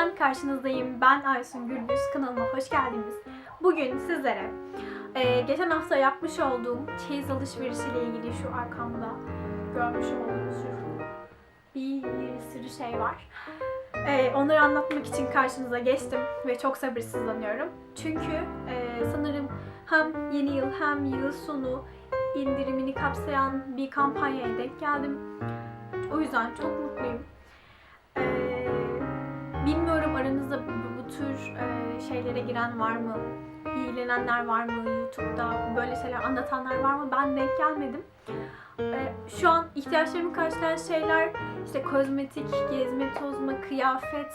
Yine ben karşınızdayım. Ben Aysun Gürbüz. Kanalıma hoş geldiniz. Bugün sizlere e, geçen hafta yapmış olduğum çeyiz alışverişiyle ilgili şu arkamda görmüş olduğunuz bir sürü şey var. E, onları anlatmak için karşınıza geçtim ve çok sabırsızlanıyorum. Çünkü e, sanırım hem yeni yıl hem yıl sonu indirimini kapsayan bir kampanyaya denk geldim. O yüzden çok mutluyum. Tür e, şeylere giren var mı? İlgilenenler var mı? YouTube'da böyle şeyler anlatanlar var mı? Ben denk gelmedim. Ee, şu an ihtiyaçlarımı karşılayan şeyler işte kozmetik, gezme, tozma, kıyafet,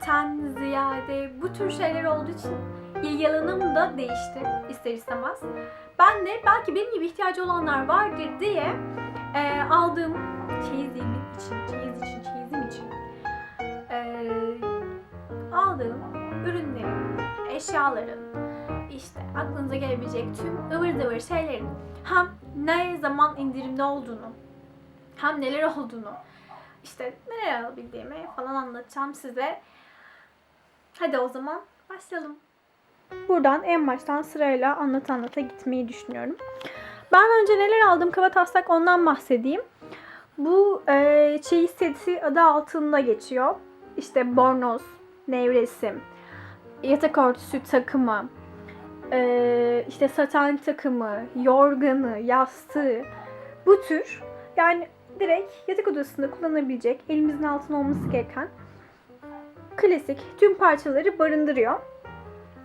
ten ziyade bu tür şeyler olduğu için ilgi alanım da değişti ister istemez. Ben de belki benim gibi ihtiyacı olanlar vardır diye e, aldığım çeyizimin için, çeyiz için, çeyizim için e, aldığım ürünlerin, eşyaların, işte aklınıza gelebilecek tüm ıvır zıvır şeylerin hem ne zaman indirimde olduğunu, hem neler olduğunu, işte neler alabildiğimi falan anlatacağım size. Hadi o zaman başlayalım. Buradan en baştan sırayla anlata anlata gitmeyi düşünüyorum. Ben önce neler aldım kaba taslak ondan bahsedeyim. Bu e, çeyiz seti adı altında geçiyor. İşte bornoz, nevresim, yatak örtüsü takımı, e, işte saten takımı, yorganı, yastığı bu tür yani direkt yatak odasında kullanabilecek elimizin altında olması gereken klasik tüm parçaları barındırıyor.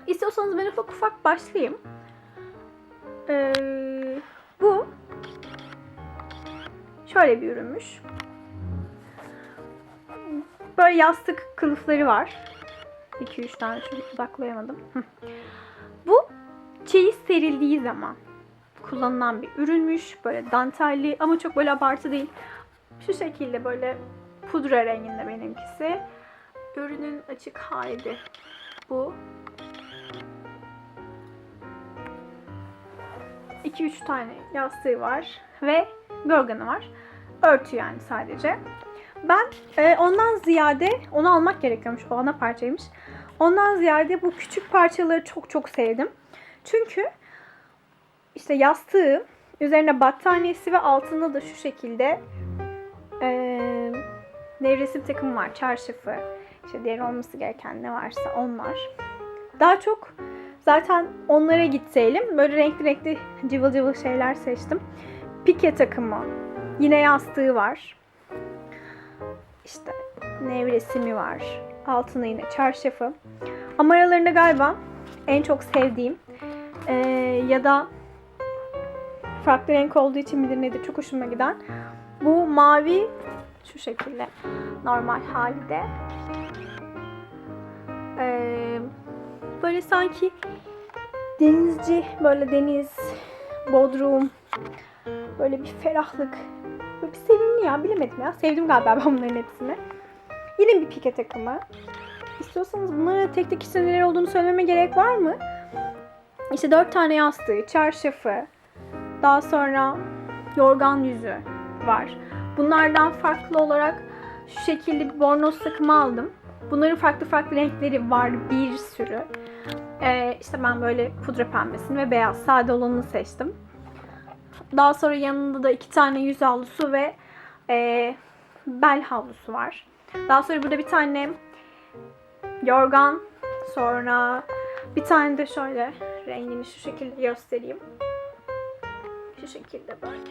İstiyorsanız ben ufak ufak başlayayım. Ee, bu şöyle bir ürünmüş. Böyle yastık kılıfları var. 2-3 tane şöyle odaklayamadım. Bu çeyiz serildiği zaman kullanılan bir ürünmüş. Böyle dantelli ama çok böyle abartı değil. Şu şekilde böyle pudra renginde benimkisi. Ürünün açık hali bu. 2-3 tane yastığı var ve yorganı var. Örtü yani sadece. Ben e, ondan ziyade onu almak gerekiyormuş. O ana parçaymış. Ondan ziyade bu küçük parçaları çok çok sevdim. Çünkü işte yastığı, üzerine battaniyesi ve altında da şu şekilde e, nevresim takımı var. Çarşafı, işte diğer olması gereken ne varsa onlar. Daha çok zaten onlara gitseydim böyle renkli renkli cıvıl cıvıl şeyler seçtim. Pike takımı, yine yastığı var. İşte nevresimi var. Altına yine çarşafı. Ama aralarında galiba en çok sevdiğim ee, ya da farklı renk olduğu için midir nedir çok hoşuma giden bu mavi şu şekilde normal halde ee, böyle sanki denizci böyle deniz bodrum böyle bir ferahlık böyle bir sevimli ya bilemedim ya sevdim galiba ben bunların hepsini yine bir pike takımı İstiyorsanız bunlara tek tek işte neler olduğunu söylememe gerek var mı? İşte dört tane yastığı, çarşafı, daha sonra yorgan yüzü var. Bunlardan farklı olarak şu şekilde bir bornoz takımı aldım. Bunların farklı farklı renkleri var bir sürü. Ee, işte ben böyle pudra pembesini ve beyaz sade olanını seçtim. Daha sonra yanında da iki tane yüz havlusu ve e, bel havlusu var. Daha sonra burada bir tane yorgan. Sonra bir tane de şöyle rengini şu şekilde göstereyim. Şu şekilde böyle.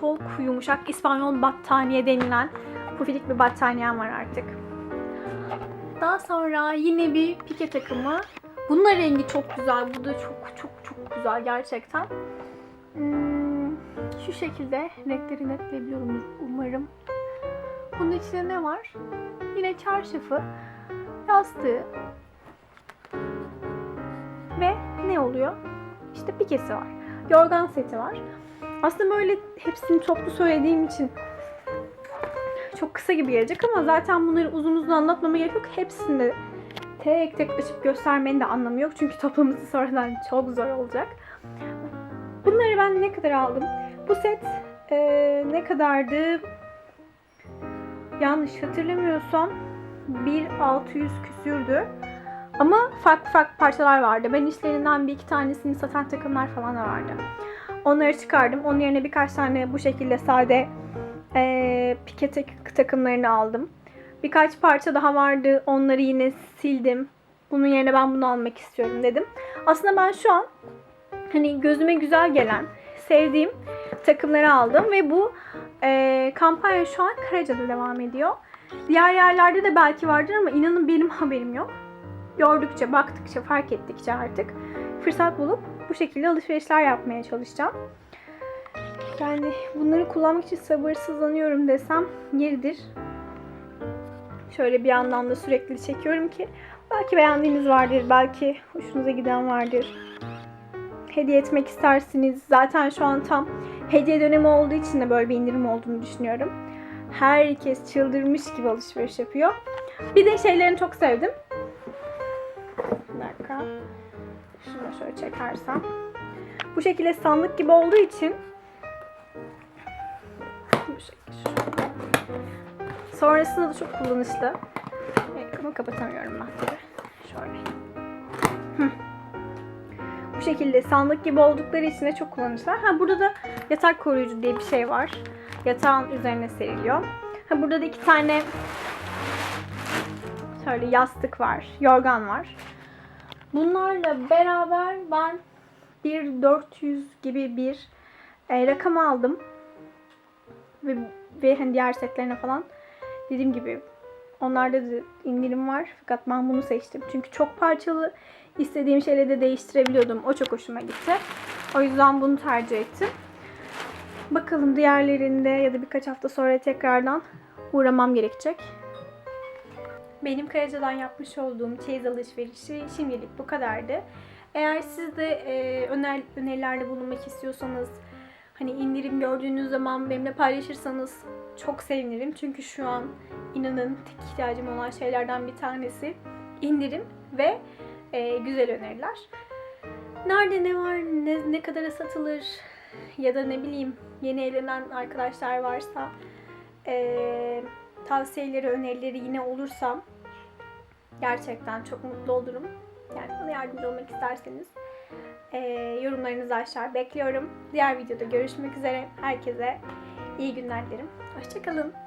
Çok yumuşak İspanyol battaniye denilen pufidik bir battaniyem var artık. Daha sonra yine bir pike takımı. Bunun rengi çok güzel. Bu da çok çok çok güzel gerçekten. Hmm, şu şekilde renkleri netleyebiliyorum umarım. Bunun içinde ne var? Yine çarşafı, yastığı ve ne oluyor? İşte pikesi var. Yorgan seti var. Aslında böyle hepsini toplu söylediğim için çok kısa gibi gelecek ama zaten bunları uzun uzun anlatmama gerek yok. Hepsini de tek tek açıp göstermenin de anlamı yok. Çünkü toplaması sonradan çok zor olacak. Bunları ben ne kadar aldım? Bu set e, ne kadardı? Yanlış hatırlamıyorsam 1600 küsürdü. Ama farklı farklı parçalar vardı. Ben içlerinden bir iki tanesini satan takımlar falan da vardı. Onları çıkardım. Onun yerine birkaç tane bu şekilde sade eee pike tak- takımlarını aldım. Birkaç parça daha vardı. Onları yine sildim. Bunun yerine ben bunu almak istiyorum dedim. Aslında ben şu an hani gözüme güzel gelen, sevdiğim takımları aldım ve bu eee, kampanya şu an Karaca'da devam ediyor. Diğer yerlerde de belki vardır ama inanın benim haberim yok. Gördükçe, baktıkça, fark ettikçe artık fırsat bulup bu şekilde alışverişler yapmaya çalışacağım. Yani bunları kullanmak için sabırsızlanıyorum desem yeridir. Şöyle bir yandan da sürekli çekiyorum ki belki beğendiğiniz vardır, belki hoşunuza giden vardır. Hediye etmek istersiniz. Zaten şu an tam hediye dönemi olduğu için de böyle bir indirim olduğunu düşünüyorum. Herkes çıldırmış gibi alışveriş yapıyor. Bir de şeylerini çok sevdim. Bir dakika. Şunu şöyle çekersem. Bu şekilde sandık gibi olduğu için bu şekilde. Sonrasında da çok kullanışlı. Ekranı kapatamıyorum ben. Şöyle. Hı. Şekilde sandık gibi oldukları için de çok kullanışlılar. Ha burada da yatak koruyucu diye bir şey var. Yatağın üzerine seriliyor. Ha burada da iki tane şöyle yastık var, yorgan var. Bunlarla beraber ben bir 400 gibi bir e, rakam aldım. Ve, ve hani diğer setlerine falan dediğim gibi onlarda da indirim var. Fakat ben bunu seçtim. Çünkü çok parçalı istediğim şeyleri de değiştirebiliyordum. O çok hoşuma gitti. O yüzden bunu tercih ettim. Bakalım diğerlerinde ya da birkaç hafta sonra tekrardan uğramam gerekecek. Benim Karaca'dan yapmış olduğum çeyiz alışverişi şimdilik bu kadardı. Eğer siz de e, öner, önerilerde bulunmak istiyorsanız, hani indirim gördüğünüz zaman benimle paylaşırsanız çok sevinirim. Çünkü şu an inanın tek ihtiyacım olan şeylerden bir tanesi indirim ve e, güzel öneriler. Nerede ne var, ne, ne kadara satılır ya da ne bileyim yeni evlenen arkadaşlar varsa e, tavsiyeleri, önerileri yine olursa gerçekten çok mutlu olurum. Yani bana yardımcı olmak isterseniz e, yorumlarınızı aşağı bekliyorum. Diğer videoda görüşmek üzere. Herkese iyi günler dilerim. Hoşçakalın.